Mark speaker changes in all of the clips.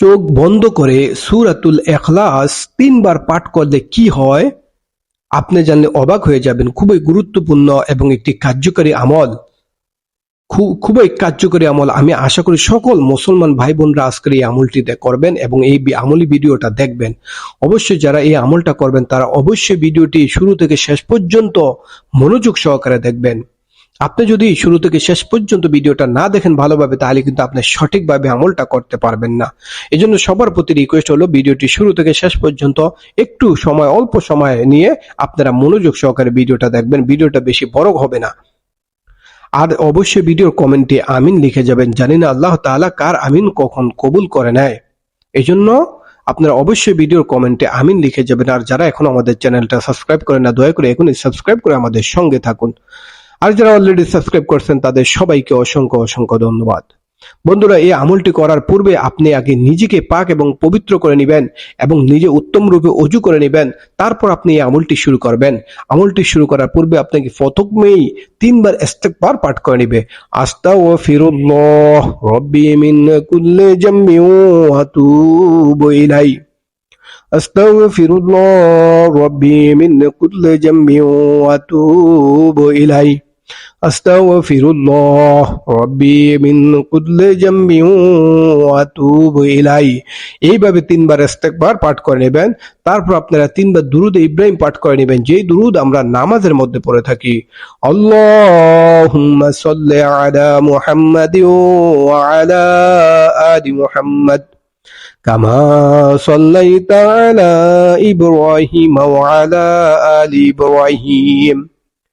Speaker 1: চোখ বন্ধ করে সূরাতুল ইখলাস তিনবার পাঠ করলে কি হয়? আপনি জানলে অবাক হয়ে যাবেন। খুবই গুরুত্বপূর্ণ এবং একটি কার্যকরী আমল। খু- খুবই কার্যকরী আমল। আমি আশা করি সকল মুসলমান ভাই বোনরা আজকের এই আমলটিতে করবেন এবং এই আমলি ভিডিওটা দেখবেন। অবশ্যই যারা এই আমলটা করবেন, তারা অবশ্যই ভিডিওটি শুরু থেকে শেষ পর্যন্ত মনোযোগ সহকারে দেখবেন। আপনি যদি শুরু থেকে শেষ পর্যন্ত ভিডিওটা না দেখেন ভালোভাবে, তাহলে কিন্তু আপনি সঠিকভাবে আমলটা করতে পারবেন না। এজন্য সবার প্রতি রিকোয়েস্ট হলো ভিডিওটি শুরু থেকে শেষ পর্যন্ত একটু সময়, অল্প সময় নিয়ে আপনারা মনোযোগ সহকারে ভিডিওটা দেখবেন। ভিডিওটা বেশি বড় হবে না। আর অবশ্যই ভিডিওর কমেন্টে আমিন লিখে যাবেন। জানি না আল্লাহ তাআলা কার আমিন কখন কবুল করে নেয়। এই জন্য আপনারা অবশ্যই ভিডিওর কমেন্টে আমিন লিখে যাবেন। আর যারা এখন আমাদের চ্যানেলটা সাবস্ক্রাইব করেন না, দয়া করে এখনই সাবস্ক্রাইব করে আমাদের সঙ্গে থাকুন। আর যারা অলরেডি সাবস্ক্রাইব করছেন, তাদের সবাইকে অসংখ্য অসংখ্য ধন্যবাদ। বন্ধুরা, এই আমলটি করার পূর্বে আপনি আগে নিজেকে পাক এবং পবিত্র করে নেবেন এবং নিজে উত্তম রূপে অজু করে নেবেন। তারপর আপনি এই আমলটি শুরু করবেন। আমলটি শুরু করার পূর্বে আপনাকে প্রথমেই তিনবার ইস্তেগফার পাঠ করে নেবে। আস্তাগফিরুল্লাহ রব্বি মিন কুল্লি জামবি ওয়া আতুবু ইলাইহি। মিন কুল্লি জামবি ওয়া আতুবু ইলাইহি। আস্তাগফিরুল্লাহ রব্বি মিন কুল্লি জামবি ওয়া আতুবু ইলাইহি এইভাবে তিনবার ইস্তেগফার পাঠ করে নেবেন তারপর আপনারা তিনবার দুরুদ ইব্রাহিম পাঠ করে নেবেন যেই দুরুদ আমরা নামাজের মধ্যে পড়ে থাকি আল্লাহুম্মা সাল্লি আলা মুহাম্মাদ ওয়া আলা আলি মুহাম্মাদ كما صليت على إبراهيم وعلى آل إبراهيم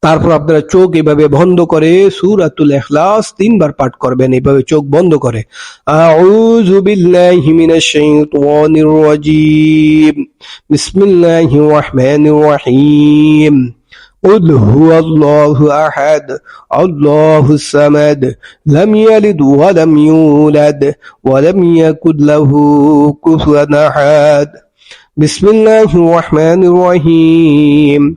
Speaker 1: তারপর আপনারা চোখ এভাবে বন্ধ করে সূরাতুল ইখলাস তিনবার পাঠ করবেন এভাবে চোখ বন্ধ করে আউযু বিল্লাহি মিনাশ শাইতানির রাজীম বিসমিল্লাহির রহমানির রহিম قل هو الله أحد الله الصمد لم يلد ولم يولد ولم يكن له كفوا أحد بسم الله الرحمن الرحيم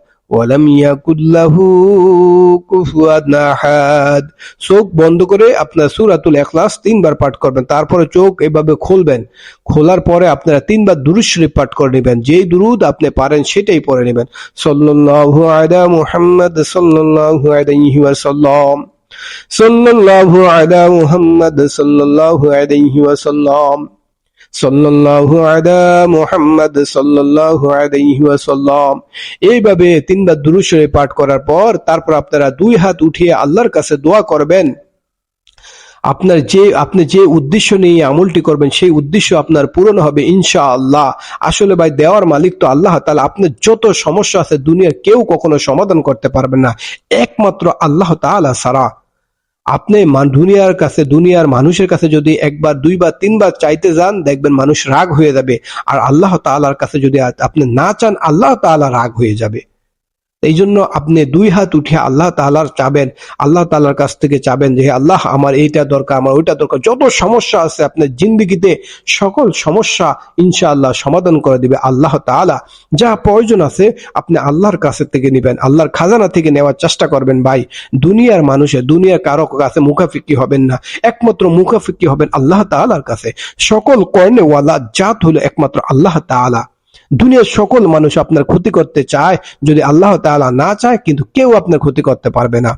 Speaker 1: ওয়ালাম ইয়াকুল্লাহু কুফুয়ান নাহাদ চোখ বন্ধ করে আপনার সুরাতুল ইখলাস তিনবার পাঠ করবেন, তারপরে চোখ এভাবে খুলবেন। খোলার পরে আপনারা তিনবার দুরুদ শরীফ পাঠ করে নেবেন। যেই দুরুদ আপনি পারেন সেটাই পড়ে নেবেন। সাল্লাল্লাহু আলা মুহাম্মদ, সাল্লাল্লাহু আলাইহি ওয়াসাল্লাম। সাল্লাল্লাহু আলা মুহাম্মদ, সাল্লাল্লাহু আলাইহি ওয়াসাল্লাম। সাল্লাল্লাহু আলা মুহাম্মদ সাল্লাল্লাহু আলাইহি এইভাবে তিনবার দুরূদ শরীফ পাঠ করার পর তারপর আপনারা দুই হাত উঠিয়ে আল্লাহর কাছে দোয়া করবেন। আপনার যে, আপনি যে উদ্দেশ্য নিয়ে আমলটি করবেন, সেই উদ্দেশ্য আপনার পূরণ হবে ইনশা আল্লাহ আসলে ভাই, দেওয়ার মালিক তো আল্লাহ তাআলা আপনার যত সমস্যা আছে দুনিয়ার কেউ কখনো সমাধান করতে পারবেন না। একমাত্র আল্লাহ তাআলা ছাড়া। আপনি দুনিয়ার কাছে, দুনিয়ার মানুষের কাছে যদি একবার, দুইবার, তিনবার চাইতে যান, দেখবেন মানুষ রাগ হয়ে যাবে। আর আল্লাহ তালার কাছে যদি আপনি না চান, আল্লাহ তালা রাগ হয়ে যাবে। এই জন্য আপনি দুই হাত উঠে আল্লাহ তাআলার চাবেন, আল্লাহ তাআলার কাছ থেকে চাবেন যে আল্লাহ, আমার এইটা দরকার, আমার ওইটা দরকার। যত সমস্যা আছে আপনার জিন্দগিতে সকল সমস্যা ইনশাআল্লাহ সমাধান করে দিবে আল্লাহ তাআলা। যা প্রয়োজন আছে আপনি আল্লাহর কাছে থেকে নেবেন, আল্লাহর খাজানা থেকে নেওয়ার চেষ্টা করবেন ভাই। দুনিয়ার মানুষে, দুনিয়ার কারও কাছে মুখাফিকি হবেন না, একমাত্র মুখাফিকি হবেন আল্লাহ তাআলার কাছে। সকল কর্ণেওয়ালা জাত হলো একমাত্র আল্লাহ তাআলা। দুনিয়ার সকল মানুষ আপনার ক্ষতি করতে চায়। যদি আল্লাহ তালা না চায়, কিন্তু কেউ আপনার ক্ষতি করতে পারবে না।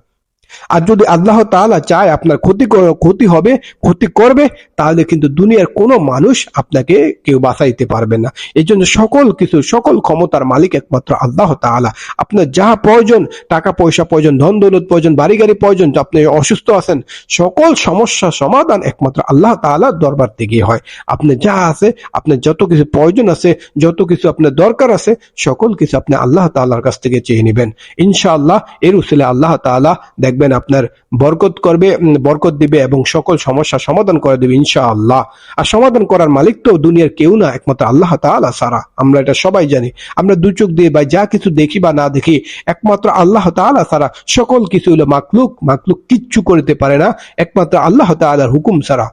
Speaker 1: আর যদি আল্লাহ তাআলা চায় আপনার ক্ষতি ক্ষতি হবে, ক্ষতি করবে, তাহলে কিন্তু দুনিয়ার কোনো মানুষ আপনাকে কেউ বাঁচাইতে পারবে না। এই জন্য সকল কিছু, সকল ক্ষমতার মালিক একমাত্র আল্লাহ তাআলা। আপনার যা প্রয়োজন, টাকা পয়সা প্রয়োজন, ধন দৌলত প্রয়োজন, বাড়ি গাড়ি প্রয়োজন আপনি অসুস্থ আছেন, সকল সমস্যা সমাধান একমাত্র আল্লাহ তাআলার দরবার থেকে হয়। আপনি যা আছে, আপনার যত কিছু প্রয়োজন আছে, যত কিছু আপনার দরকার আছে, সকল কিছু আপনি আল্লাহ তাআলার কাছ থেকে চেয়ে নেবেন। ইনশাআল্লাহ এর উসিলে আল্লাহ তাআলা দেখবেন আপনার বরকত করবে বরকত দিবে এবং সকল সমস্যা সমাধান করে দেবে ইনশাআল্লাহ। আর সমাধান করার মালিক তো দুনিয়ার কেউ না, একমাত্র আল্লাহ তাআলা সারা আমরা এটা সবাই জানি। আমরা দু চোখ দিয়ে বা যা কিছু দেখি বা না দেখি, একমাত্র আল্লাহ তাআলা ছাড়া সকল কিছু হলো মাকলুক মাকলুক কিচ্ছু করতে পারে না, একমাত্র আল্লাহ তাআলার হুকুম ছাড়া।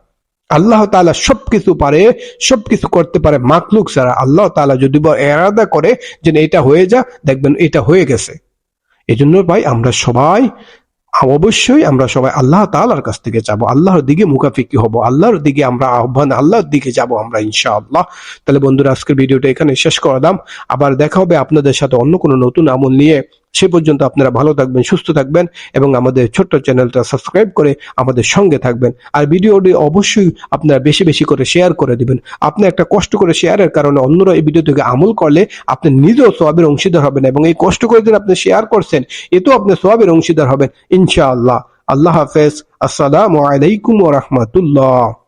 Speaker 1: আল্লাহ তাআলা সবকিছু পারে, সবকিছু করতে পারে মাকলুক ছাড়া। আল্লাহ তাআলা যদি এরাদা করে যে এটা হয়ে যা, দেখবেন এটা হয়ে গেছে। এই জন্য ভাই, আমরা সবাই অবশ্যই আমরা সবাই আল্লাহ তালার কাছ থেকে যাব আল্লাহর দিকে মুখাফিকি হব। আল্লাহর দিকে আমরা আহ্বান, আল্লাহর দিকে যাব আমরা, ইনশাআল্লাহ। তাহলে বন্ধুরা, আজকের ভিডিওটা এখানে শেষ করলাম আবার দেখা হবে আপনাদের সাথে অন্য কোনো নতুন আমল নিয়ে। সে পর্যন্ত আপনারা ভালো থাকবেন, সুস্থ থাকবেন এবং আমাদের ছোট্ট চ্যানেলটা সাবস্ক্রাইব করে আমাদের সঙ্গে থাকবেন। আর ভিডিওটি অবশ্যই আপনারা বেশি বেশি করে শেয়ার করে দিবেন। আপনি একটা কষ্ট করে শেয়ারের কারণে অন্যরা এই ভিডিও থেকে আমল করলে আপনি নিজেও সোয়াবের অংশীদার হবেন এবং এই কষ্ট করে দিন আপনি শেয়ার করছেন এতেও আপনি সোয়াবের অংশীদার হবেন, ইনশাআল্লাহ। আল্লাহ হাফেজ। আসসালামু আলাইকুম ওয়া রাহমাতুল্লাহ।